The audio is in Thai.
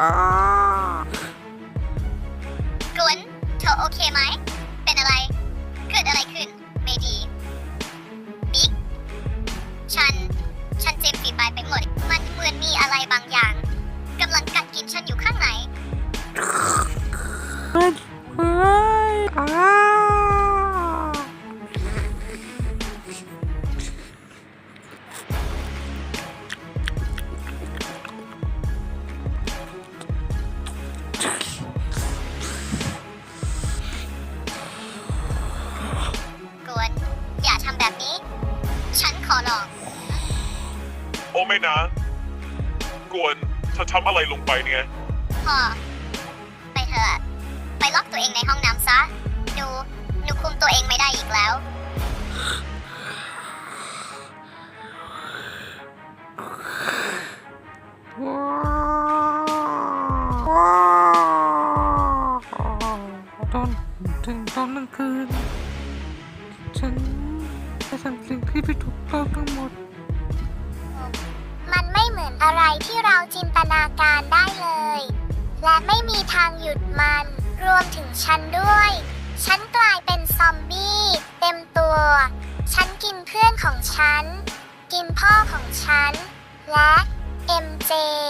อ้ากวนเธอโอเคไหม เป็นอะไร เกิดอะไรขึ้น ไม่ดี บิ๊ก ฉัน ฉันเจ็บฝีปลายไปหมด มันเหมือนมีอะไรบางอย่างกำลังกัดกินฉันอยู่ข้างใน กวน อย่าทำแบบนี้ ฉันขอร้อง โอ้ไม่นะ กวนเธอทำอะไรลงไปเนี่ย พอ ไปเถอะ ไปล็อกตัวเองในห้องน้ำซะหนูหนูคุมตัวเองไม่ได้อีกแล้วว้ ตอนถึงตอนกลางคืน ฉันจะทำสิ่งที่ไม่ถูกต้องทั้งหมด มันไม่เหมือนอะไรที่เราจินตนาการได้เลย และไม่มีทางหยุดมัน รวมถึงฉันด้วย ฉันกลายเป็นซอมบี้เต็มตัว ฉันกินเพื่อนของฉัน กินพ่อของฉัน และ MJ